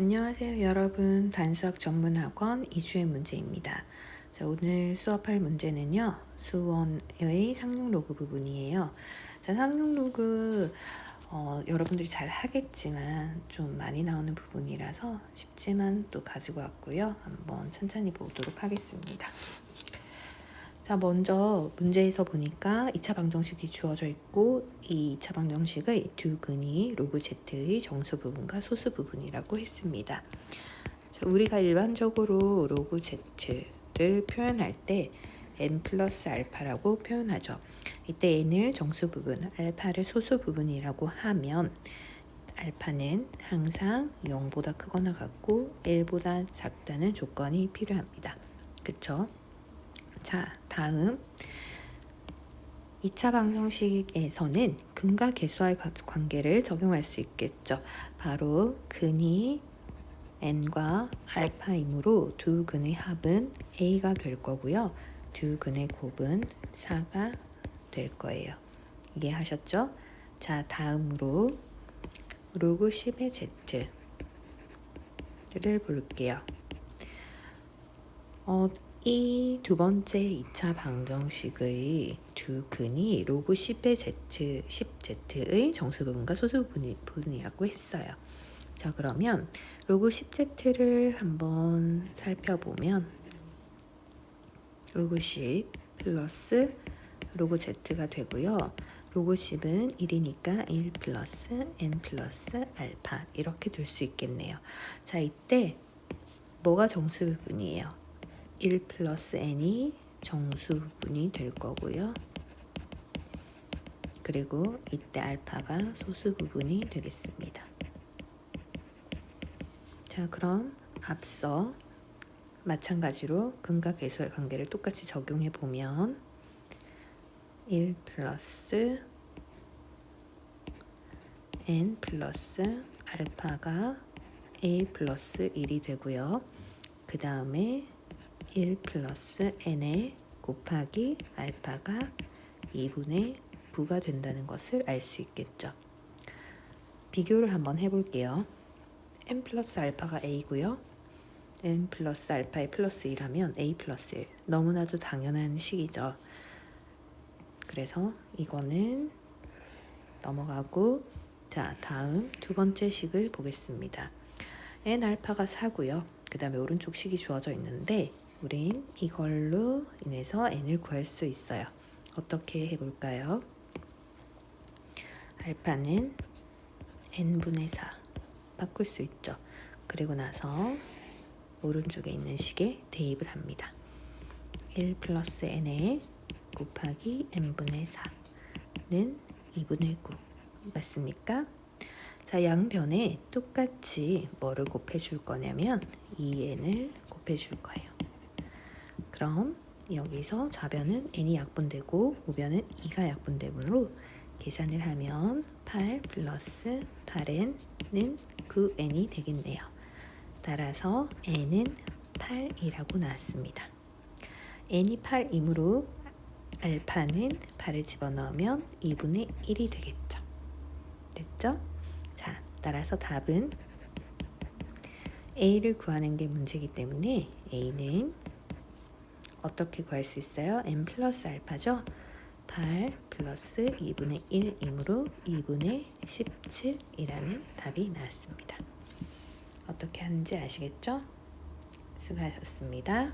안녕하세요 여러분 단수학 전문학원 이주의 문제입니다. 자, 오늘 수업할 문제는요 수원의 상용 로그 부분이에요. 자, 상용 로그 어, 여러분들이 잘 하겠지만 좀 많이 나오는 부분이라서 쉽지만 또 가지고 왔고요. 한번 천천히 보도록 하겠습니다. 자, 먼저 문제에서 보니까 2차 방정식이 주어져 있고 이 2차 방정식의 두 근이 로그 z의 정수 부분과 소수 부분이라고 했습니다. 자, 우리가 일반적으로 로그 z를 표현할 때 n 플러스 알파라고 표현하죠. 이때 n을 정수 부분, 알파를 소수 부분이라고 하면 알파는 항상 0보다 크거나 같고 1보다 작다는 조건이 필요합니다. 그쵸? 자, 다음 2차 방정식에서는 근과 계수와의 관계를 적용할 수 있겠죠. 바로 근이 n과 알파이므로 두 근의 합은 a가 될 거고요. 두 근의 곱은 4가 될 거예요. 이해하셨죠? 자, 다음으로 로그 10의 z를 볼게요. 어, 이 두 번째 2차 방정식의 두 근이 로그 10의 z, 10z의 정수 부분과 소수 부분이라고 했어요. 자, 그러면 로그 10z를 한번 살펴보면 로그 10 플러스 로그 z가 되고요. 로그 10은 1이니까 1 플러스 n 플러스 알파 이렇게 둘 수 있겠네요. 자, 이때 뭐가 정수 부분이에요? 1 플러스 n이 정수분이 될 거고요. 그리고 이때 알파가 소수 부분이 되겠습니다. 자, 그럼 앞서 마찬가지로 근과 계수의 관계를 똑같이 적용해 보면 1 플러스 n 플러스 알파가 a 플러스 1이 되고요. 그 다음에 1 플러스 n에 곱하기 알파가 2분의 9가 된다는 것을 알 수 있겠죠. 비교를 한번 해볼게요. n 플러스 알파가 a고요. n 플러스 알파의 플러스 1하면 a 플러스 1. 너무나도 당연한 식이죠. 그래서 이거는 넘어가고 자 다음 두 번째 식을 보겠습니다. n 알파가 4고요. 그 다음에 오른쪽 식이 주어져 있는데 우린 이걸로 인해서 n을 구할 수 있어요. 어떻게 해볼까요? 알파는 n분의 4 바꿀 수 있죠. 그리고 나서 오른쪽에 있는 식에 대입을 합니다. 1 플러스 n에 곱하기 n분의 4는 2분의 9 맞습니까? 자, 양변에 똑같이 뭐를 곱해줄 거냐면 2n을 곱해줄 거예요. 그럼 여기서 좌변은 n이 약분되고 우변은 2가 약분되므로 계산을 하면 8 플러스 8n은 9n이 되겠네요. 따라서 n은 8이라고 나왔습니다. n이 8이므로 알파는 8을 집어넣으면 2분의 1이 되겠죠. 됐죠? 자, 따라서 답은 a를 구하는 게 문제이기 때문에 a는 어떻게 구할 수 있어요? n 플러스 알파죠? 8 플러스 2분의 1이므로 2분의 17이라는 답이 나왔습니다. 어떻게 하는지 아시겠죠? 수고하셨습니다.